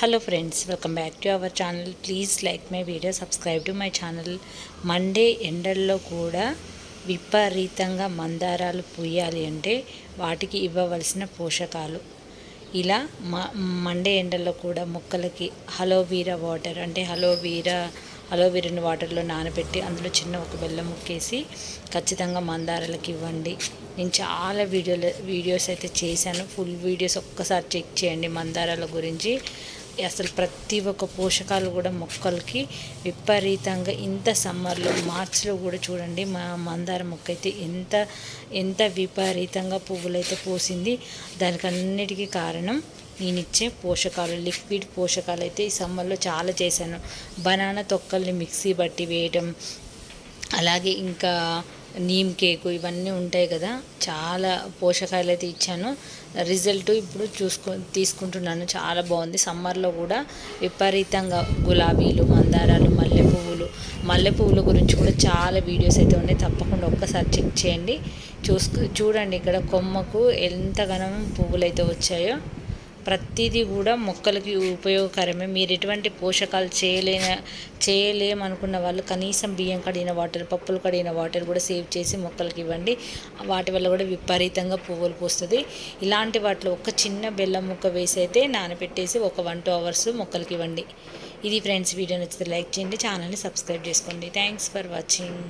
Hello friends welcome back to our channel please like my video subscribe to my channel Monday ఎండల్లో కూడా విపరీతంగా మందారాలు పూయాలి అంటే వాటికి ఇవ్వవలసిన పోషకాలు. ఇలా మ మండే ఎండల్లో కూడా మొక్కలకి హలోవీరా వాటర్ అంటే హలోవీరా అలోవెరాని వాటర్లో నానబెట్టి అందులో చిన్న ఒక బెల్లం ముక్కేసి ఖచ్చితంగా మందారాలకు ఇవ్వండి. నేను చాలా వీడియోలు వీడియోస్ అయితే చేశాను. ఫుల్ వీడియోస్ ఒక్కసారి చెక్ చేయండి మందారాల గురించి. అసలు ప్రతి ఒక్క పోషకాలు కూడా మొక్కలకి విపరీతంగా ఇంత సమ్మర్లో మార్చిలో కూడా చూడండి మా మందార మొక్క అయితే ఎంత ఎంత విపరీతంగా పువ్వులు అయితే పూసింది. దానికన్నిటికీ కారణం నేను ఇచ్చే పోషకాలు లిక్విడ్ పోషకాలు అయితే ఈ సమ్మర్లో చాలా చేశాను. బనానా తొక్కల్ని మిక్సీ బట్టి వేయటం అలాగే ఇంకా నీమ్ కేకు ఇవన్నీ ఉంటాయి కదా. చాలా పోషకాలు అయితే ఇచ్చాను. రిజల్ట్ ఇప్పుడు చూసుకు తీసుకుంటున్నాను. చాలా బాగుంది. సమ్మర్లో కూడా విపరీతంగా గులాబీలు మందారాలు మల్లె పువ్వులు మల్లె పువ్వుల గురించి కూడా చాలా వీడియోస్ అయితే ఉన్నాయి. తప్పకుండా ఒక్కసారి చెక్ చేయండి. చూసుకు చూడండి ఇక్కడ కొమ్మకు ఎంతగానో పువ్వులు అయితే వచ్చాయో. ప్రతిదీ కూడా మొక్కలకి ఉపయోగకరమే. మీరు ఎటువంటి పోషకాలు చేయలేన చేయలేమనుకున్న వాళ్ళు కనీసం బియ్యం కడిగిన వాటర్ పప్పులు కడిగిన వాటర్ కూడా సేవ్ చేసి మొక్కలకి ఇవ్వండి. వాటి వల్ల కూడా విపరీతంగా పువ్వులు పూస్తుంది. ఇలాంటి వాటిలో ఒక చిన్న బెల్లం ముక్క వేసి అయితే నానబెట్టేసి ఒక వన్ టూ అవర్స్ మొక్కలకి ఇవ్వండి. ఇది ఫ్రెండ్స్ వీడియో నచ్చితే లైక్ చేయండి ఛానల్ని సబ్స్క్రైబ్ చేసుకోండి. Thanks for watching.